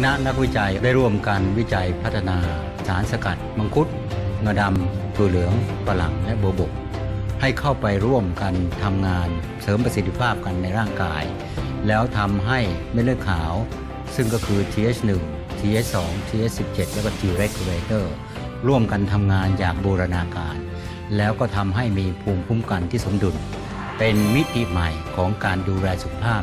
คณะนักวิจัยได้ร่วมกันวิจัยพัฒนาสารสกัด มังคุดงาดำตัวเหลืองฝรั่งและโบวบก ให้เข้าไปร่วมกันทำงานเสริมประสิทธิภาพกันในร่างกาย แล้วทำให้เม็ดเลือดขาว ซึ่งก็คือ TH1 TH2 TH17 แล้วก็ T regulator ร่วมกันทำงานอย่างบูรณาการ แล้วก็ทำให้มีภูมิคุ้มกันที่สมดุล เป็นมิติใหม่ของการดูแลสุขภาพ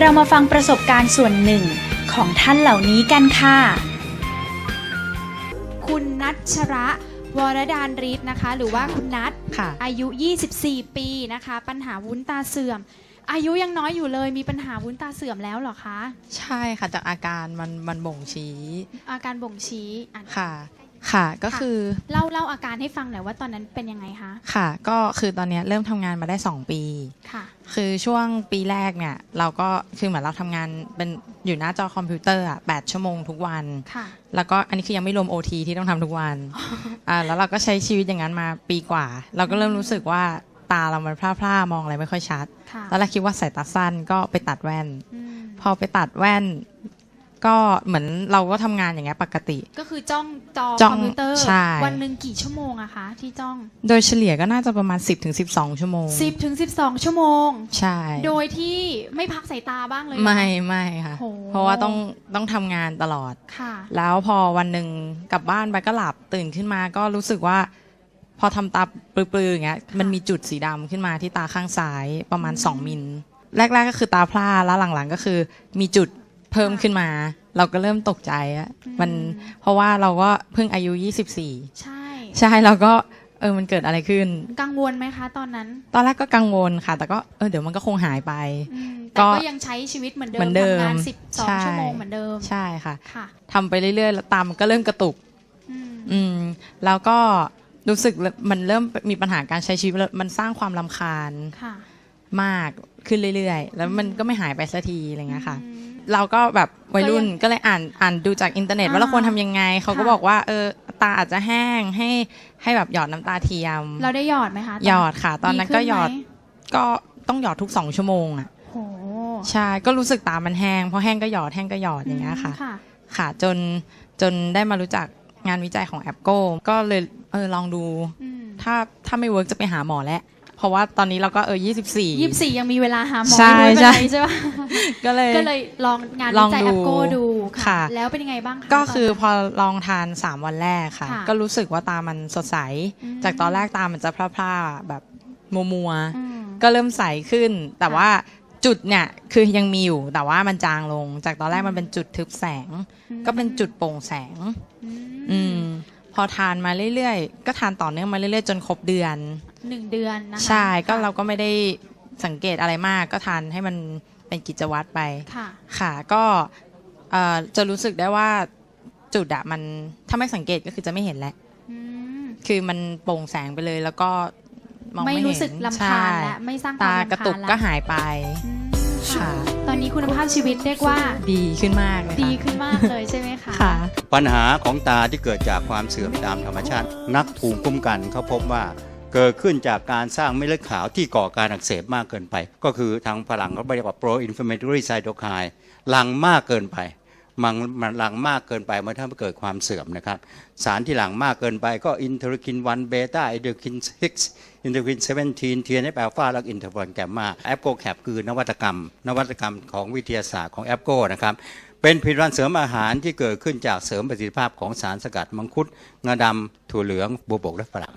เรามาฟังประสบการณ์ส่วนหนึ่งของท่านเหล่านี้กันค่ะ คุณนัชระวรดานริศนะคะ หรือว่าคุณนัทค่ะ อายุ 24 ปีนะคะ ปัญหาวุ้นตาเสื่อม อายุยังน้อยอยู่เลยมีปัญหาวุ้นตาเสื่อมแล้วเหรอคะ ใช่ค่ะจากอาการมันมันบ่งชี้ อาการบ่งชี้อะค่ะ ค่ะก็คือเล่าเล่าอาการให้ฟังหน่อยว่าตอนนั้นเป็นยังไงคะค่ะ ก็คือตอนเนี้ยเริ่มทำงานมาได้ 2 ปี ค่ะ คือช่วงปีแรกเนี่ย เราก็คือเหมือนเราทำงานเป็นอยู่หน้าจอคอมพิวเตอร์อะแชั่วโมงทุกวัน ค่ะ แล้วก็อันนี้คือยังไม่รวม OT ที่ต้องทำทุกวันอ่าแล้วเราก็ใช้ชีวิตอย่างนั้นมาปีกว่า เราก็เริ่มรู้สึกว่าตาเรามันพร่าๆมองอะไรไม่ค่อยชัด ค่ะตอนแรกคิดว่าสายตาสั้นก็ไปตัดแว่น อืมพอไปตัดแว่น ก็เหมือนเราก็ทำงานอย่างเงี้ยปกติ ก็คือจ้องจอจ้องคอมพิวเตอร์ ใช่ วันหนึ่งกี่ชั่วโมงอะคะที่จ้อง โดยเฉลี่ยก็น่าจะประมาณ 10-12ถึง12ชั่วโมง 10ถึง12 ชั่วโมง ใช่โดยที่ไม่พักสายตาบ้างเลยเหรอ ไม่ไม่ค่ะ โห เพราะว่าต้องต้องทำงานตลอด ค่ะ แล้วพอวันหนึ่งกลับบ้านไปก็หลับตื่นขึ้นมาก็รู้สึกว่า พอทำตาปลือๆอย่างเงี้ยมันมีจุดสีดำขึ้นมาที่ตาข้างซ้ายประมาณ 2 มิล แรก ๆ ก็คือตาพร่าแล้วหลังๆ ก็คือมีจุด เพิ่มขึ้นมา เราก็เริ่มตกใจอะมันอืมเพราะว่าเราก็เพิ่งอายุ 24 ใช่ ใช่เราก็เออมันเกิดอะไรขึ้น กังวลไหมคะ ตอนนั้น ตอนแรกก็กังวลค่ะ แต่ก็เออเดี๋ยวมันก็คงหายไปอืมก็แต่ก็ยังใช้ชีวิตเหมือนเดิเหมืมอนเดิมทำงานใช่12ชั่วโมงเหมือนเดิมใช่ค่ะค่ะทำไปเรื่อยๆแล้วตามันก็เริ่มกระตุกอืมอืมแล้วก็รู้สึกมันเริ่มมีปัญหาการใช้ชีวิตแล้วมันสร้างความลำคาญค่ะมากขึ้นเรื่อยๆ แล้วมันก็ไม่หายไปสักทีอะไรเงี้ยค่ะอืม เราก็แบบวัยรุ่นก็ยังก็เลยอ่านอ่านดูจากอินเทอร์เน็ต ว่าอ่าเราควรทำยังไง เขาก็ค่ะบอกว่าเออตาอาจจะแห้งให้ให้แบบหยอดน้ำตาเทียม เราได้หยอดไหมคะตนหยอดค่ะ ตอนนั้นก็ขึ้หยอดไมก็ต้องหยอดทุกสองชั่วโมงอะโหใช่ก็รู้สึกตามันแห้งพอแห้งก็หยอดแห้งก็หยอดอย่างเงี้ยค่ะ ค่ะ ค่ะจนจนได้มารู้จักงานวิจัยของแอปโก้ก็เลยเออลองดู อืม ถ้าถ้าไม่เวิร์กจะไปหาหมอแล้ว เพราะว่าตอนนี้เราก็เออยี่สิบสี่ ยี่สิบสี่ยังมีเวลาหาหมอใช่ไม่รู้ใช่เป็นไรใช่ปะก็เลย ก็เลยลองงานลวิองจัยดูแอปโก้ดูค่ะ แล้วเป็นยังไงบ้างคะ ก็คือตนนั้นพอลองทานสามวันแรกค่ะ ค่ะก็รู้สึกว่าตามันสดใส อืม จากตอนแรกตามันจะพร่าๆแบบมัวมัวๆ อืม ก็เริ่มใสขึ้น แต่ค่ะว่าจุดเนี่ยคือยังมีอยู่แต่ว่ามันจางลง จากตอนแรกมันเป็นจุดทึบแสงก็เป็นจุดโปร่งแสง อืม อืม พอทานมาเรื่อยๆ ก็ทานต่อเนื่องมาเรื่อยๆ จนครบเดือน หนึ่งเดือนนะคะใช่ก็ค่ะเราก็ไม่ได้สังเกตอะไรมากก็ทานให้มันเป็นกิจวัตรไปค่ะ ค่ะก็เอ่อจะรู้สึกได้ว่าจุดอะมันถ้าไม่สังเกตก็คือจะไม่เห็นแล้วอืม คือมันโปร่งแสงไปเลยแล้วก็มองไม่ไม่เห็นรู้สึกลำคาญและไม่สร้างควาตามรำคาญกระตุกแล้วก็หายไป อืมค่ะ ตอนนี้คุณภาพชีวิตเรียกว่า ดีขึ้นมากเลยค่ะดีขึ้นมากเลยใช่ไหมคะ ค่ะ ปัญหาของตาที่เกิดจากความเสื่อมตามธรรมชาติ นักภูมิคุ้มกันเขาพบว่า เกิดขึ้นจากการสร้างเม็ดเลือดขาวที่ก่อการอักเสบมากเกินไป ก็คือทางฝรั่งเขาเรียกว่า pro inflammatory cytokine หลังมากเกินไปมันมันหลังมากเกินไปมันทำให้เกิดความเสื่อมนะครับ สารที่หลังมากเกินไปก็อินเทอร์คิน1เบต้าอินเทอร์คิน6อินเทอร์คิน17ทีเนฟแอลฟาและอินเทอร์ฟอนแกมมาแอปโกแคปคือนวัตกรรม นวัตกรรมของวิทยาศาสตร์ของแอปโกนะครับ เป็นผลิตภัณฑ์เสริมอาหารที่เกิดขึ้นจากเสริมประสิทธิภาพของสารสกัดมังคุดงาดำถั่วเหลืองบัวบกและฝรั่ง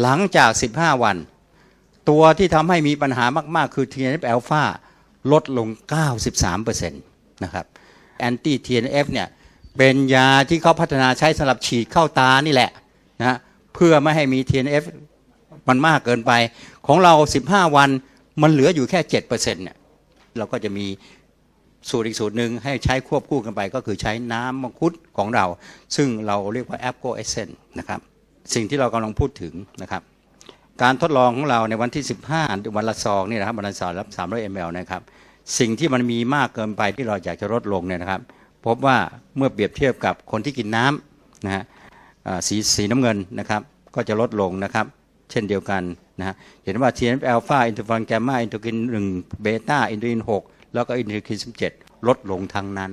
หลังจาก 15 วัน ตัวที่ทำให้มีปัญหามาก ๆ คือ TNF อ l p h a ลดลง 93%นะครับแอนตี้ TNF เนี่ยเป็นยาที่เขาพัฒนาใช้สำหรับฉีดเข้าตานี่แหละนะเพื่อไม่ให้มี TNF มันมากเกินไป ของเรา 15 วันมันเหลืออยู่แค่ 7%เนี่ยเราก็จะมีสูตรอีกสูตรหนึ่งให้ใช้ควบคู่กันไปก็คือใช้น้ำมังคุดของเรา ซึ่งเราเรียกว่า a p p l e Essence นะครับ สิ่งที่เรากำลังพูดถึงนะครับ การทดลองของเราในวันที่ 15 วันละซองนี่นะครับวันละซองรับ 300 ml นะครับ สิ่งที่มันมีมากเกินไปที่เราอยากจะลดลงเนี่ยนะครับ พบว่าเมื่อเปรียบเทียบกับคนที่กินน้ำนะฮะสีสีน้ำเงินนะครับ ก็จะลดลงนะครับ เช่นเดียวกันนะฮะเห็นว่า TNF อ l p h a อินเทอร์ฟอนแกมมาอินเทอร์กิน1เบต้าอินเทอร์กิน6แล้วก็อินเทอร์กิน17 ลดลงทั้งนั้น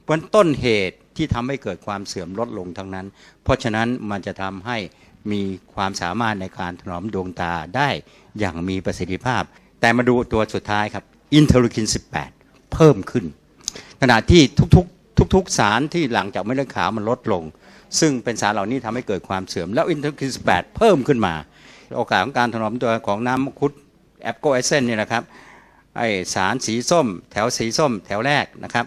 เพราะฉะนั้นต้นเหตุ ที่ทำให้เกิดความเสื่อมลดลงทั้งนั้น เพราะฉะนั้นมันจะทำให้มีความสามารถในการถนอมดวงตาได้อย่างมีประสิทธิภาพ แต่มาดูตัวสุดท้ายครับอินเทอร์ลูคิน 18 เพิ่มขึ้น ขณะที่ทุกๆทุกๆสารที่หลังจากเม็ดเลือดขาวมันลดลง ซึ่งเป็นสารเหล่านี้ทำให้เกิดความเสื่อม แล้วอินเทอร์ลูคิน 18 เพิ่มขึ้นมา โอกาสของการถนอมตัวของน้ำมังคุดแอปโกเอเซนเนี่ยนะครับไอสารสีส้ม แถวสีส้ม แถวแรกนะครับ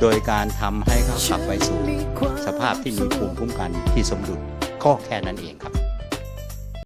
โดยการทำให้เขาขับไปสู่สภาพที่มีภูมิคุ้มกันที่สมดุลก็แค่นั้นเองครับ